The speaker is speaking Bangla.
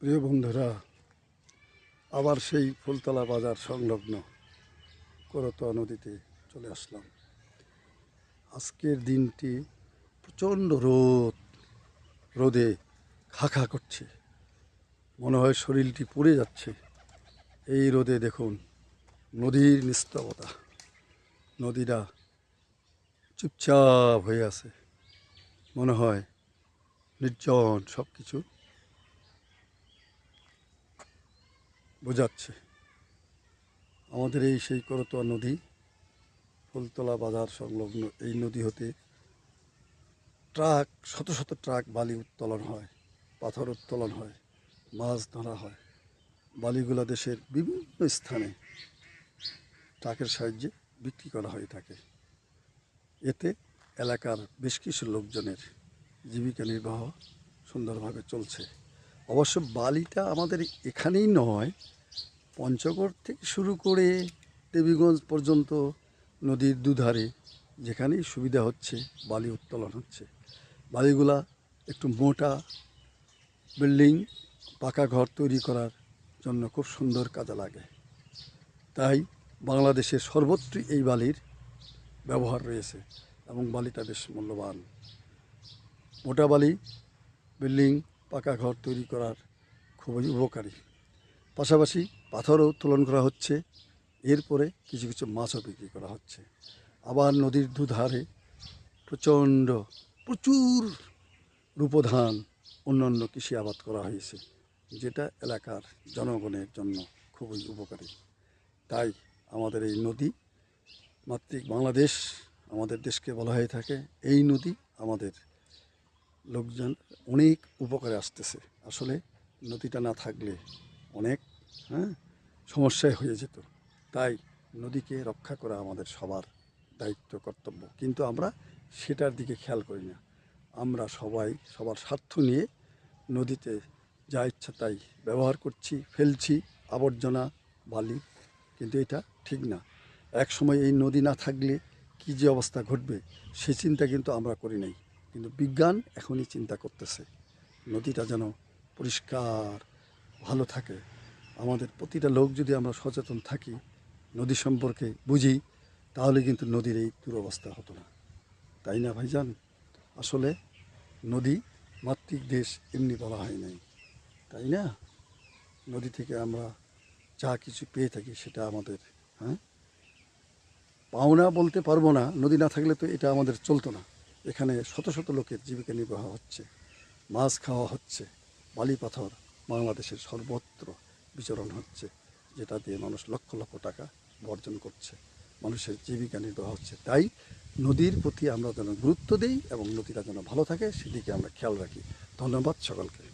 প্রিয় বন্ধুরা, আবার সেই ফুলতলা বাজার সংলগ্ন করতোয়া নদীতে চলে আসলাম। আজকের দিনটি প্রচণ্ড রোদ, রোদে খা খা করছে। মনে হয় শরীরটি পুড়ে যাচ্ছে। এই রোদে দেখুন, নদীর নিস্তবতা নদীটা চুপচাপ হয়ে আছে। মনে হয় নির্জন সব কিছু বোঝাচ্ছে। আমাদের এই সেই করতোয়া নদী, ফুলতলা বাজার সংলগ্ন এই নদী হতে ট্রাক, শত শত ট্রাক বালি উত্তোলন হয়, পাথর উত্তোলন হয়, মাছ ধরা হয়। বালিগুলা দেশের বিভিন্ন স্থানে ট্রাকের সাহায্যে বিক্রি করা হয়ে থাকে। এতে এলাকার বেশ কিছু লোকজনের জীবিকা নির্বাহ সুন্দরভাবে চলছে। অবশ্য বালিটা আমাদের এখানেই নয়, পঞ্চগড় থেকে শুরু করে দেবীগঞ্জ পর্যন্ত নদীর দুধারে যেখানেই সুবিধা হচ্ছে, বালি উত্তোলন হচ্ছে। বালিগুলা একটু মোটা বিল্ডিং, পাকা ঘর তৈরি করার জন্য খুব সুন্দর কাজে লাগে। তাই বাংলাদেশের সর্বত্রই এই বালির ব্যবহার রয়েছে এবং বালিটা বেশ মূল্যবান। মোটা বালি, বিল্ডিং পাকা ঘর তৈরি করার খুবই উপকারী। পাশাপাশি পাথরও উত্তোলন করা হচ্ছে। এরপরে কিছু কিছু মাছও বিক্রি করা হচ্ছে। আবার নদীর দুধারে প্রচণ্ড, প্রচুর রূপধান অন্যান্য কৃষি আবাদ করা হয়েছে, যেটা এলাকার জনগণের জন্য খুবই উপকারী। তাই আমাদের এই নদী মাতৃক বাংলাদেশ, আমাদের দেশকে বলা হয়ে থাকে, এই নদী আমাদের লোকজন অনেক উপকারে আসতেছে। আসলে নদীটা না থাকলে অনেক হ্যাঁ সমস্যায় হয়ে যেত। তাই নদীকে রক্ষা করা আমাদের সবার দায়িত্ব, কর্তব্য। কিন্তু আমরা সেটার দিকে খেয়াল করি না। আমরা সবাই সবার স্বার্থ নিয়ে নদীতে যা ইচ্ছা তাই ব্যবহার করছি, ফেলছি, আবর্জনা, বালি, কিন্তু এটা ঠিক না। এক সময় এই নদী না থাকলে কী যে অবস্থা ঘটবে, সে চিন্তা কিন্তু আমরা করি নাই। কিন্তু বিজ্ঞান এখনই চিন্তা করতেছে। নদীটা যেন পরিষ্কার, ভালো থাকে। আমাদের প্রতিটা লোক যদি আমরা সচেতন থাকি, নদী সম্পর্কে বুঝি, তাহলে কিন্তু নদীর এই দুরবস্থা হতো না। তাই না ভাইজান? আসলে নদী মাতৃক দেশ এমনি বলা হয় নাই। তাই না? নদী থেকে আমরা যা কিছু পেয়ে থাকি সেটা আমাদের হ্যাঁ? পাওনা বলতে পারব না, নদী না থাকলে তো এটা আমাদের চলতো না। এখানে শত শত লোকের জীবিকা নির্বাহ হচ্ছে। মাছ খাওয়া হচ্ছে। বালি পাথর বাংলাদেশের সর্বত্র বিচরণ হচ্ছে, যেটা দিয়ে মানুষ লক্ষ লক্ষ টাকা বর্জন করছে। মানুষের জীবিকা নির্বাহ হচ্ছে। তাই নদীর প্রতি আমরা যেন গুরুত্ব দিই এবং নদীটা যেন ভালো থাকে, সেদিকে আমরা খেয়াল রাখি। ধন্যবাদ সকলকে।